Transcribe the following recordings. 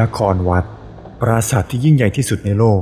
นครวัด ปราสาทที่ยิ่งใหญ่ที่สุดในโลก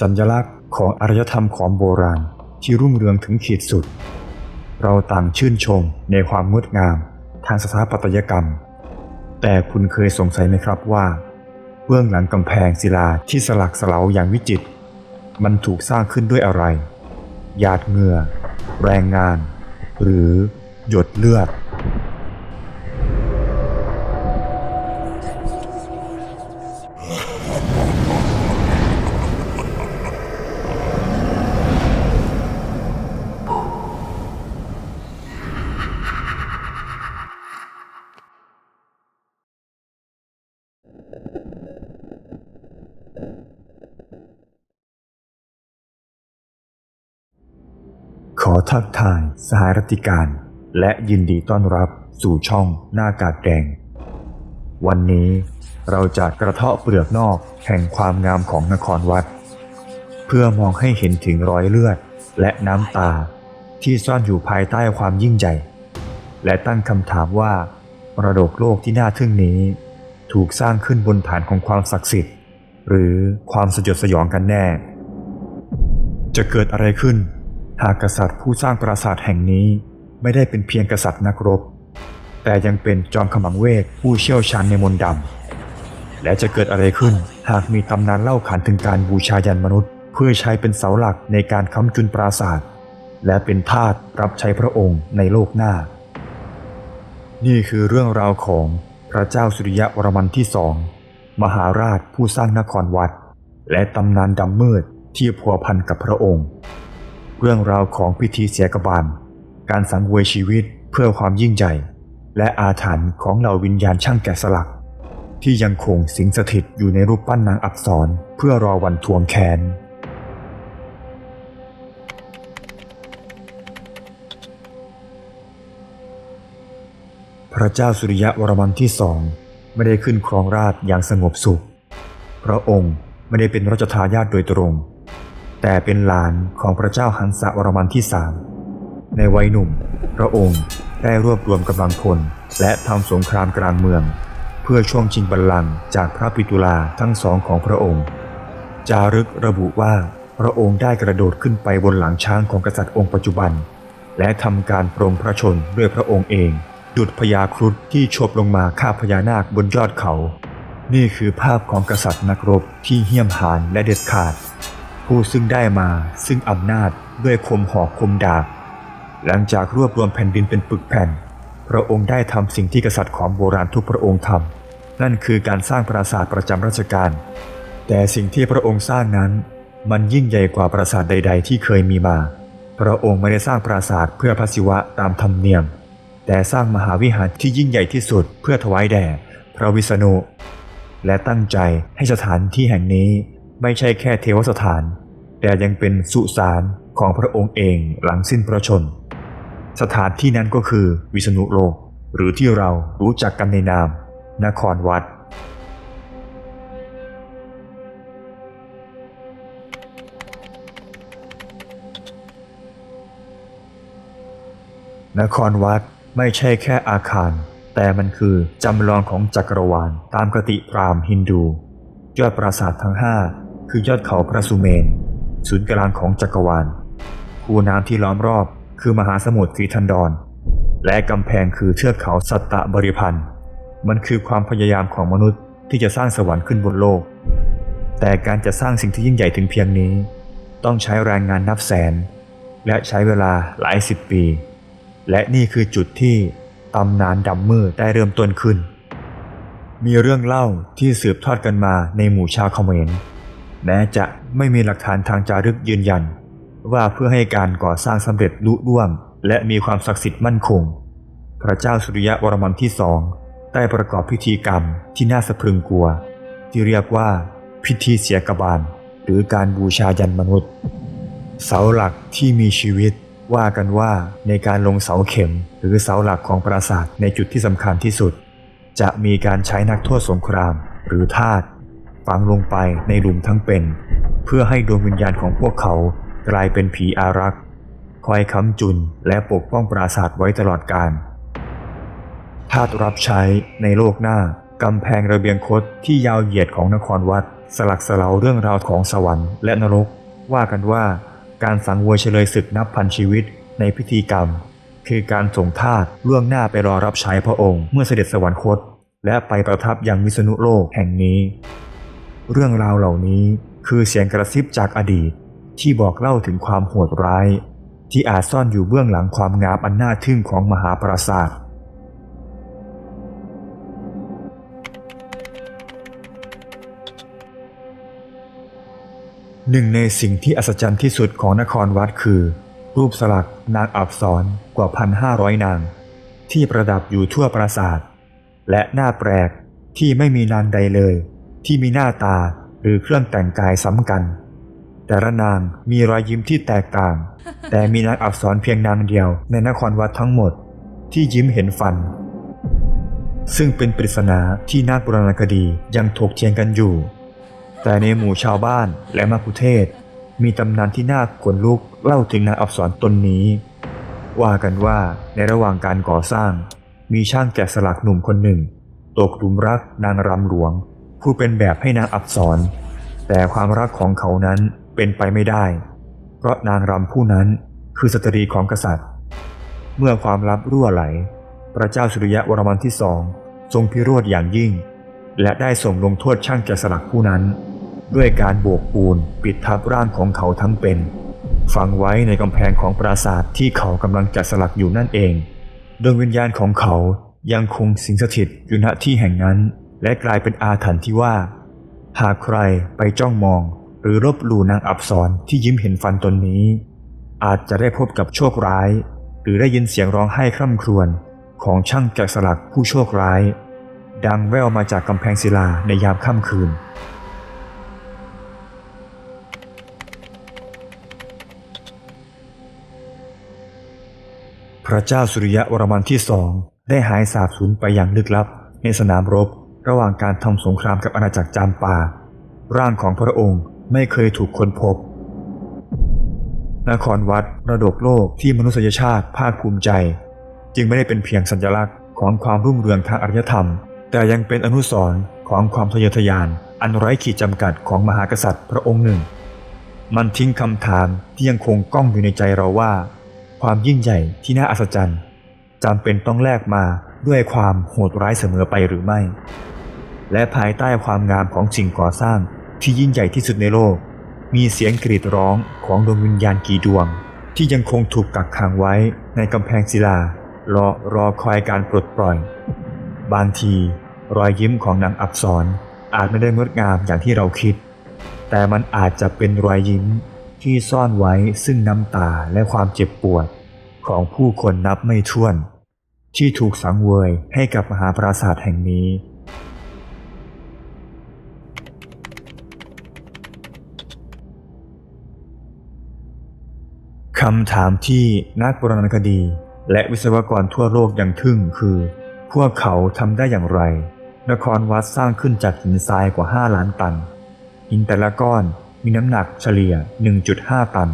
จัญลักษณ์ของอารยธรรมของโบราณที่รุ่งเรืองถึงขีดสุด เราต่างชื่นชมในความงดงามทางสถาปัตยกรรม แต่คุณเคยสงสัยไหมครับว่า เบื้องหลังกำแพงศิลาที่สลักสลาวอย่างวิจิตรมันถูกสร้างขึ้นด้วยอะไร หยาดเหงื่อ แรงงาน หรือหยดเลือด ขอ ทักทายสหรัฐิการ และยินดีต้อนรับสู่ช่องหน้ากากแดง วันนี้เราจะกระเทาะเปลือกนอกแห่งความงามของนครวัด เพื่อมองให้เห็นถึงรอยเลือดและน้ำตาที่ซ่อนอยู่ภายใต้ความยิ่งใหญ่ และตั้งคำถามว่ามรดกโลกที่น่าทึ่งนี้ ถูกสร้างขึ้นบนฐานของความศักดิ์สิทธิ์ หรือความสยดสยองกันแน่ จะเกิดอะไรขึ้น หากกษัตริย์ผู้สร้างปราสาทแห่งนี้ไม่ได้เป็นเพียงกษัตริย์นักรบ แต่ยังเป็นจอมขมังเวทผู้เชี่ยวชาญในมนต์ดำ และจะเกิดอะไรขึ้นหากมีตำนานเล่าขานถึงการบูชายันมนุษย์ เพื่อใช้เป็นเสาหลักในการค้ำจุนปราสาท และเป็นทาสรับใช้พระองค์ในโลกหน้า นี่คือเรื่องราวของพระเจ้าสุริยะวรมันที่สองมหาราชผู้สร้างนครวัด และตำนานดำมืดที่พัวพันกับพระองค์ เรื่องราวของพิธีเสียกบาล การสังเวยชีวิตเพื่อความยิ่งใหญ่ และอาถรรพ์ของเหล่าวิญญาณช่างแกะสลัก ที่ยังคงสิงสถิตอยู่ในรูปปั้นนางอับสรเพื่อรอวันทวงแค้นพระเจ้าสุริยะวรมันที่สองไม่ได้ขึ้นครองราชอย่างสงบสุข พระองค์ไม่ได้เป็นรัชทายาทโดยตรง แต่เป็นหลานของพระเจ้าหันสะวรมันที่สามในวัยหนุ่ม พระองค์ได้รวบรวมกำลังพลและทำสงครามกลางเมือง เพื่อช่วงชิงบัลลังก์จากพระปิตุลาทั้งสองของพระองค์ จารึกระบุว่าพระองค์ได้กระโดดขึ้นไปบนหลังช้างของกษัตริย์องค์ปัจจุบัน และทำการปรงพระชนด้วยพระองค์เอง ดุจพญาครุฑที่โฉบลงมาฆ่าพญานาคบนยอดเขา นี่คือภาพของกษัตริย์นักรบที่เหี้ยมหาญและเด็ดขาด ผู้ซึ่งได้มาซึ่งอำนาจด้วยคมหอกคมดาบ หลังจากรวบรวมแผ่นดินเป็นปึกแผ่น พระองค์ได้ทำสิ่งที่กษัตริย์ของโบราณทุกพระองค์ทำนั่นคือการสร้างปราสาทประจำราชการ แต่สิ่งที่พระองค์สร้างนั้นมันยิ่งใหญ่กว่าปราสาทใด ๆ ที่เคยมีมา พระองค์ไม่ได้สร้างปราสาทเพื่อพระศิวะตามธรรมเนียม แต่สร้างมหาวิหารที่ยิ่งใหญ่ที่สุดเพื่อถวายแด่พระวิษณุ และตั้งใจให้สถานที่แห่งนี้ ไม่ใช่แค่เทวสถาน แต่ยังเป็นสุสานของพระองค์เองหลังสิ้นพระชน สถานที่นั้นก็คือวิษณุโลก หรือที่เรารู้จักกันในนาม นครวัดนครวัดไม่ใช่แค่อาคาร แต่มันคือจำลองของจักรวาลตามกติพราหมณ์ฮินดู ยอดปราสาททั้งห้า คือยอดเขาพระสุเมน ศูนย์กลางของจักรวาล คูน้ำที่ล้อมรอบคือมหาสมุทรสีทันดอน และกำแพงคือเทือกเขาสัตตบริพันธ์ มันคือความพยายามของมนุษย์ที่จะสร้างสวรรค์ขึ้นบนโลก แต่การจะสร้างสิ่งที่ยิ่งใหญ่ถึงเพียงนี้ ต้องใช้แรงงานนับแสน และใช้เวลาหลายสิบปี และนี่คือจุดที่ตำนานดำมืดได้เริ่มต้นขึ้น มีเรื่องเล่าที่สืบทอดกันมาในหมู่ชาวเขมร แม้จะไม่มีหลักฐานทางจารึกยืนยัน ว่าเพื่อให้การก่อสร้างสำเร็จลุล่วง และมีความศักดิ์สิทธิ์มั่นคง พระเจ้าสุริยะวรมันที่สองได้ประกอบพิธีกรรมที่น่าสะพรึงกลัว ที่เรียกว่าพิธีเสียกบาล หรือการบูชายันมนุษย์ เสาหลักที่มีชีวิตว่ากันว่าในการลงเสาเข็ม หรือเสาหลักของปราสาทในจุดที่สำคัญที่สุด จะมีการใช้นักโทษสงคราม หรือทาส ฝังลงไปในหลุมทั้งเป็น เพื่อให้ดวงวิญญาณของพวกเขากลายเป็นผีอารักษ์คอยค้ำจุนและปกป้องปราสาทไว้ตลอดกาลทาสรับใช้ในโลกหน้ากำแพงระเบียงคดที่ยาวเหยียดของนครวัด สลักสลาวเรื่องราวของสวรรค์และนรก ว่ากันว่าการสังเวยเฉลยศึกนับพันชีวิตในพิธีกรรม คือการส่งทาสล่วงหน้าไปรอรับใช้พระองค์เมื่อเสด็จสวรรคต และไปประทับยังวิษณุโลกแห่งนี้ เรื่องราวเหล่านี้คือเสียงกระซิบจากอดีตที่บอกเล่าถึงความโหดร้าย ที่อาจซ่อนอยู่เบื้องหลังความงามอันน่าทึ่งของมหาปราสาทหนึ่งในสิ่งที่อัศจรรย์ที่สุดของนครวัดคือ รูปสลักนางอับสรกว่าพันห้าร้อยนาง ที่ประดับอยู่ทั่วปราสาท และหน้าแปลกที่ไม่มีนางใดเลย ที่มีหน้าตาหรือเครื่องแต่งกายซ้ำกัน แต่ละนางมีรอยยิ้มที่แตกต่าง แต่มีนางอับสรเพียงนางเดียวในนครวัดทั้งหมดที่ยิ้มเห็นฟัน ซึ่งเป็นปริศนาที่นักโบราณคดียังถกเถียงกันอยู่ แต่ในหมู่ชาวบ้านและมักคุเทศก์มีตำนานที่น่าขนลุกเล่าถึงนางอับสรตนนี้ ว่ากันว่าในระหว่างการก่อสร้าง มีช่างแกะสลักหนุ่มคนหนึ่ง ตกหลุมรักนางรำหลวง ผู้เป็นแบบให้นางอับสรแต่ความรักของเขานั้นเป็นไปไม่ได้ เพราะนางรำผู้นั้นคือสตรีของกษัตริย์ เมื่อความลับรั่วไหล พระเจ้าสุริยะวรมันที่สองทรงพิโรธอย่างยิ่ง และได้ส่งลงโทษช่างแกะสลักผู้นั้น ด้วยการโบกปูนปิดทับร่างของเขาทั้งเป็นฝังไว้ในกำแพงของปราสาทที่เขากำลังแกะสลักอยู่นั่นเองดวงวิญญาณของเขายังคงสิงสถิตอยู่ณที่แห่งนั้น และกลายเป็นอาถรรพ์ที่ว่า หากใครไปจ้องมอง หรือลบหลู่นางอับสรที่ยิ้มเห็นฟันตนนี้ อาจจะได้พบกับโชคร้าย หรือได้ยินเสียงร้องไห้คร่ำครวญของช่างแกะสลักผู้โชคร้าย ดังแว่วมาจากกำแพงศิลาในยามค่ำคืนพระเจ้าสุริยะวรมันที่สองได้หายสาบสูญไปอย่างลึกลับในสนามรบ ระหว่างการทำสงครามกับอาณาจักรจามปาร่างของพระองค์ไม่เคยถูกค้นพบ นครวัดระดกโลกที่มนุษยชาติภาคภูมิใจ จึงไม่ได้เป็นเพียงสัญลักษณ์ของความรุ่งเรืองทางอารยธรรม แต่ยังเป็นอนุสรณ์ของความทะเยอทะยาน อันไร้ขีดจำกัดของมหากษัตริย์พระองค์หนึ่ง มันทิ้งคำถามที่ยังคงก้องอยู่ในใจเราว่า ความยิ่งใหญ่ที่น่าอัศจรรย์จำเป็นต้องแลกมาด้วยความโหดร้ายเสมอไปหรือไม่ และภายใต้ความงามของสิ่งก่อสร้างที่ยิ่งใหญ่ที่สุดในโลก มีเสียงกรีดร้องของดวงวิญญาณกี่ดวง ที่ยังคงถูกกักขังไว้ในกำแพงศิลารอรอคอยการปลดปล่อย บางทีรอยยิ้มของนางอับสรอาจไม่ได้งดงามอย่างที่เราคิด แต่มันอาจจะเป็นรอยยิ้มที่ซ่อนไว้ซึ่งน้ำตาและความเจ็บปวด ของผู้คนนับไม่ถ้วน ที่ถูกสังเวยให้กับมหาปราสาทแห่งนี้ คำถามที่นักโบราณคดี และวิศวกรทั่วโลกยังทึ่งคือ พวกเขาทำได้อย่างไร นครวัดสร้างขึ้นจากหินทรายกว่า 5 ล้านตัน หินแต่ละก้อนมีน้ำหนักเฉลี่ย 1.5 ตัน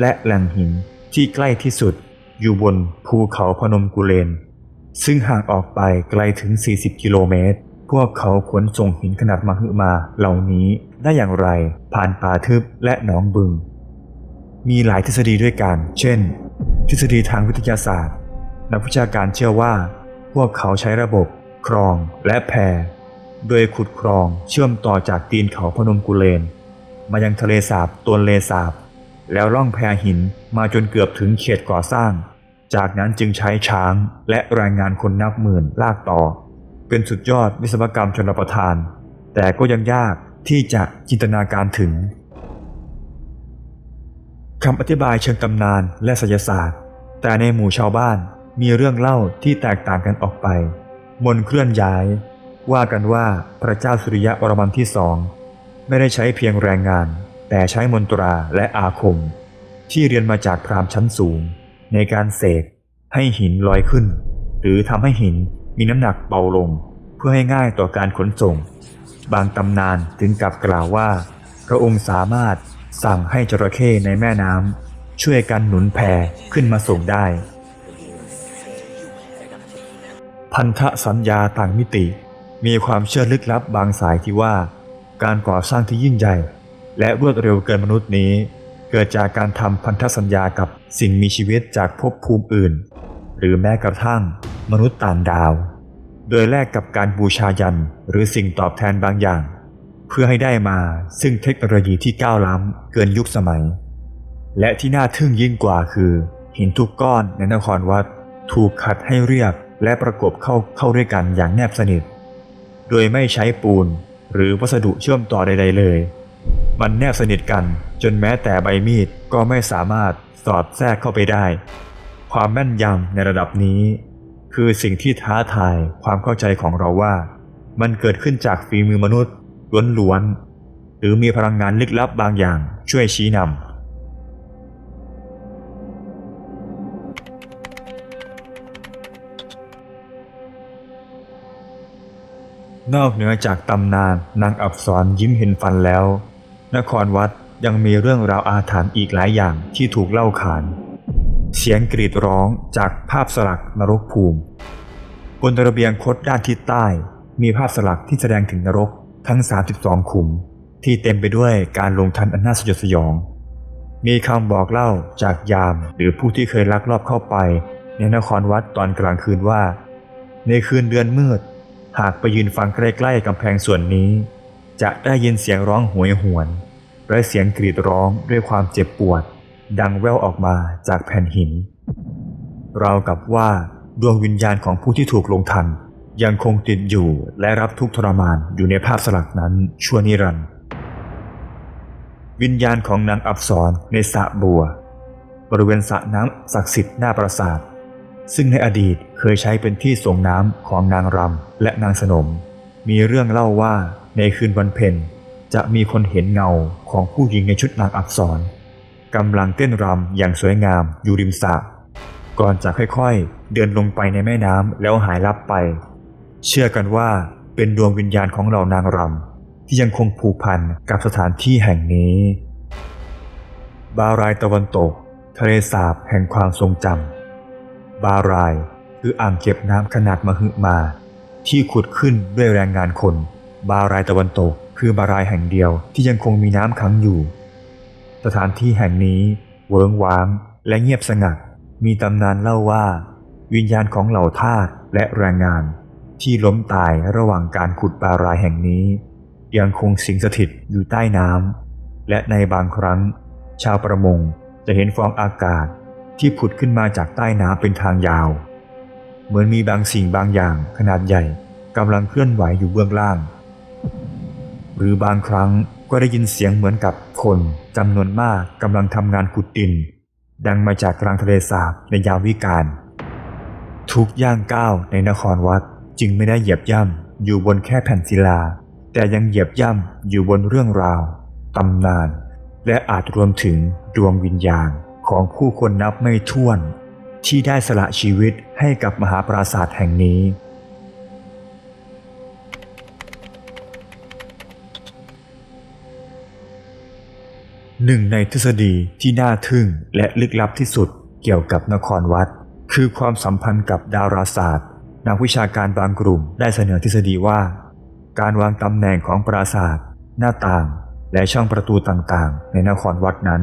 และแหล่งหินที่ใกล้ที่สุดอยู่บนภูเขาพนมกุเลน ซึ่งห่างออกไปไกลถึง 40 กิโลเมตร พวกเขาขนส่งหินขนาดมหึมาเหล่านี้ได้อย่างไรผ่านป่าทึบและหนองบึง มีหลายทฤษฎีด้วยกัน เช่น ทฤษฎีทางวิทยาศาสตร์ นักวิชาการเชื่อว่า พวกเขาใช้ระบบคลองและแพโดยขุดคลองเชื่อมต่อจากตีนเขาพนมกุเลน มายังทะเลสาบตวนเลสาบ แล้วล่องแพหินมาจนเกือบถึงเขตก่อสร้าง จากนั้นจึงใช้ช้างและแรงงานคนนับหมื่นลากต่อ เป็นสุดยอดวิศวกรรมชนประทาน แต่ก็ยังยากที่จะจินตนาการถึง คำอธิบายเชิงตำนานและศิลศาสตร์ แต่ในหมู่ชาวบ้านมีเรื่องเล่าที่แตกต่างกันออกไป มนเคลื่อนย้าย ว่ากันว่าพระเจ้าสุริยะวรมันที่สองไม่ได้ใช้เพียงแรงงาน แต่ใช้มนตราและอาคม ที่เรียนมาจากพรามชั้นสูง ในการเสกให้หินลอยขึ้น หรือทำให้หินมีน้ำหนักเบาลง เพื่อให้ง่ายต่อการขนส่ง บางตำนานถึงกับกล่าวว่า พระองค์สามารถ สั่งให้จระเข้ในแม่น้ำช่วยกันหนุนแพขึ้นมาส่งได้ พันธสัญญาต่างมิติ มีความเชื่อลึกลับบางสายที่ว่า การก่อสร้างที่ยิ่งใหญ่ และรวดเร็วเกินมนุษย์นี้ เกิดจากการทำพันธสัญญากับสิ่งมีชีวิตจากภพภูมิอื่น หรือแม้กระทั่งมนุษย์ต่างดาว โดยแลกกับการบูชายันหรือสิ่งตอบแทนบางอย่าง เพื่อให้ได้มาซึ่งเทคโนโลยีที่ก้าวล้ำเกินยุคสมัย และที่น่าทึ่งยิ่งกว่าคือ หินทุกก้อนในนครวัด ถูกขัดให้เรียบและประกบเข้าเข้าด้วยกันอย่างแนบสนิท โดยไม่ใช้ปูนหรือวัสดุเชื่อมต่อใด ๆ เลย มันแนบสนิทกันจนแม้แต่ใบมีดก็ไม่สามารถสอดแทรกเข้าไปได้ ความแม่นยำในระดับนี้ คือสิ่งที่ท้าทายความเข้าใจของเราว่า มันเกิดขึ้นจากฝีมือมนุษย์ ล้วนๆ หรือมีพลังงานลึกลับบางอย่างช่วยชี้นำนอกเหนือจากตำนานนางอับสรยิ้มเห็นฟันแล้ว นครวัดยังมีเรื่องราวอาถรรพ์อีกหลายอย่างที่ถูกเล่าขาน เสียงกรีดร้องจากภาพสลักนรกภูมิ บนระเบียงคดด้านทิศใต้ มีภาพสลักที่แสดงถึงนรก ทั้ง 32 ขุมที่เต็มไปด้วยการลงทันอันน่าสยดสยอง มีคำบอกเล่าจากยามหรือผู้ที่เคยลักลอบเข้าไป ในนครวัดตอนกลางคืนว่า ในคืนเดือนมืด หากไปยืนฟังใกล้ๆกำแพงส่วนนี้ จะได้ยินเสียงร้องหวยหวนและเสียงกรีดร้องด้วยความเจ็บปวด ดังแว่วออกมาจากแผ่นหิน เราวกับว่าดวงวิญญาณของผู้ที่ถูกลงทัน ยังคงติดอยู่และรับทุกทรมานอยู่ในภาพสลักนั้นชั่วนิรันดร์วิญญาณของนางอับสรในสระบัว บริเวณสระน้ำศักดิ์สิทธิ์หน้าปราสาท ซึ่งในอดีตเคยใช้เป็นที่ส่งน้ำของนางรำและนางสนม มีเรื่องเล่าว่าในคืนวันเพ็ญจะมีคนเห็นเงาของผู้หญิงในชุดนางอับสรกำลังเต้นรำอย่างสวยงามอยู่ริมสระก่อนจะค่อยๆ เดินลงไปในแม่น้ำแล้วหายลับไป เชื่อกันว่าเป็นดวงวิญญาณของเหล่านางรำที่ยังคงผูกพันกับสถานที่แห่งนี้ บารายตะวันตก ทะเลสาบแห่งความทรงจำบารายคืออ่างเก็บน้ำขนาดมหึมา ที่ขุดขึ้นด้วยแรงงานคน บารายตะวันตก คือบารายแห่งเดียวที่ยังคงมีน้ำขังอยู่ สถานที่แห่งนี้เวิ้งว้างและเงียบสงัดมีตำนานเล่าว่า วิญญาณของเหล่าทาสและแรงงาน ที่ล้มตายระหว่างการขุดบารายแห่งนี้ ยังคงสิงสถิตอยู่ใต้น้ำและในบางครั้ง ชาวประมงจะเห็นฟองอากาศที่ผุดขึ้นมาจากใต้น้ำเป็นทางยาว เหมือนมีบางสิ่งบางอย่างขนาดใหญ่กำลังเคลื่อนไหวอยู่เบื้องล่าง หรือบางครั้งก็ได้ยินเสียงเหมือนกับคนจำนวนมากกำลังทำงานขุดดิน ดังมาจากกลางทะเลสาบในยามวิกาลทุกย่างก้าวในนครวัด จึงไม่ได้เหยียบย่ำอยู่บนแค่แผ่นศิลา แต่ยังเหยียบย่ำอยู่บนเรื่องราวตำนาน และอาจรวมถึงดวงวิญญาณของผู้คนนับไม่ถ้วน ที่ได้สละชีวิตให้กับมหาปราสาทแห่งนี้ หนึ่งในทฤษฎีที่น่าทึ่งและลึกลับที่สุดเกี่ยวกับนครวัด คือความสัมพันธ์กับดาราศาสตร์ นักวิชาการบางกลุ่มได้เสนอทฤษฎีว่า การวางตำแหน่งของปราสาท หน้าต่าง และช่องประตูต่างๆ ในนครวัดนั้น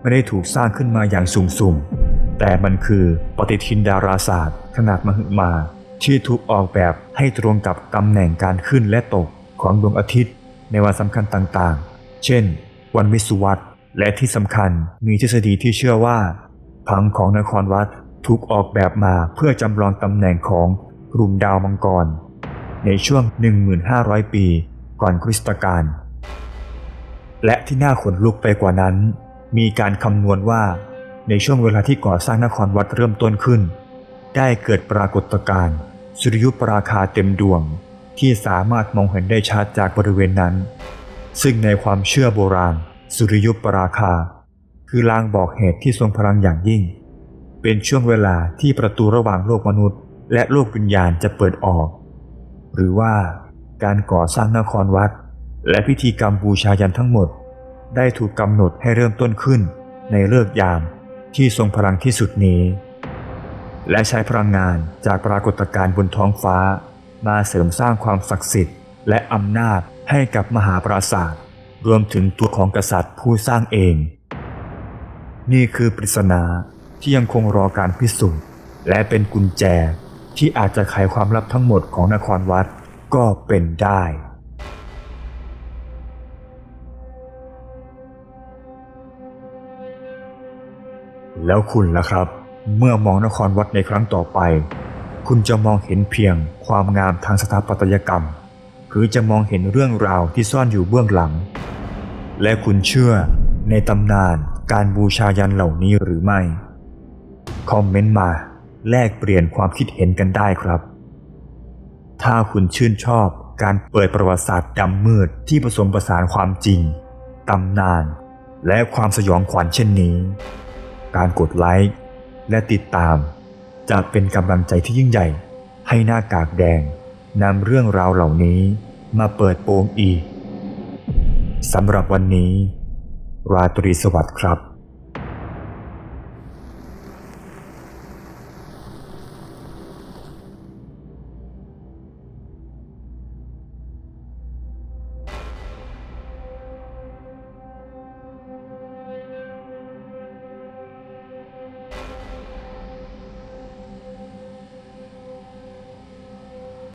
ไม่ได้ถูกสร้างขึ้นมาอย่างสุ่มๆ แต่มันคือปฏิทินดาราศาสตร์ ขนาดมหึมาที่ถูกออกแบบให้ตรงกับตำแหน่งการขึ้นและตกของดวงอาทิตย์ ในวันสำคัญต่างๆ เช่น วันวิสุวัตและที่สำคัญมีทฤษฎีที่เชื่อว่าผังของนครวัด ถูกออกแบบมาเพื่อจำลองตำแหน่งของกลุ่มดาวมังกร ในช่วง 1,500 ปีก่อนคริสตกาลและที่น่าขนลุกไปกว่านั้น มีการคำนวณว่าในช่วงเวลาที่ก่อสร้างนครวัดเริ่มต้นขึ้น ได้เกิดปรากฏการณ์สุริยุปราคาเต็มดวง ที่สามารถมองเห็นได้ชัดจากบริเวณนั้น ซึ่งในความเชื่อโบราณ สุริยุปราคา คือลางบอกเหตุที่ทรงพลังอย่างยิ่ง เป็นช่วงเวลาที่ประตูระหว่างโลกมนุษย์ และโลกวิญญาณจะเปิดออก หรือว่าการก่อสร้างนครวัด และพิธีกรรมบูชายันทั้งหมด ได้ถูกกำหนดให้เริ่มต้นขึ้นในเลิกยามที่ทรงพลังที่สุดนี้ และใช้พลังงานจากปรากฏการณ์บนท้องฟ้า มาเสริมสร้างความศักดิ์สิทธิ์ และอำนาจให้กับมหาปราสาทรวมถึงตัวของกษัตริย์ผู้สร้างเอง นี่คือปริศนา ที่ยังคงรอการพิสูจน์และเป็นกุญแจที่อาจจะไขความลับทั้งหมดของนครวัดก็เป็นได้แล้วคุณล่ะครับ เมื่อมองนครวัดในครั้งต่อไป คุณจะมองเห็นเพียงความงามทางสถาปัตยกรรม หรือจะมองเห็นเรื่องราวที่ซ่อนอยู่เบื้องหลัง และคุณเชื่อในตำนานการบูชายันเหล่านี้หรือไม่ คอมเมนต์มาแลกเปลี่ยนความคิดเห็นกันได้ครับ ถ้าคุณชื่นชอบการเปิดประวัติศาสตร์ดำมืดที่ผสมผสานความจริง ตำนาน และความสยองขวัญเช่นนี้ การกดไลค์และติดตาม จะเป็นกำลังใจที่ยิ่งใหญ่ ให้หน้ากากแดงนำเรื่องราวเหล่านี้มาเปิดโปงอีกสำหรับวันนี้ ราตรีสวัสดิ์ครับ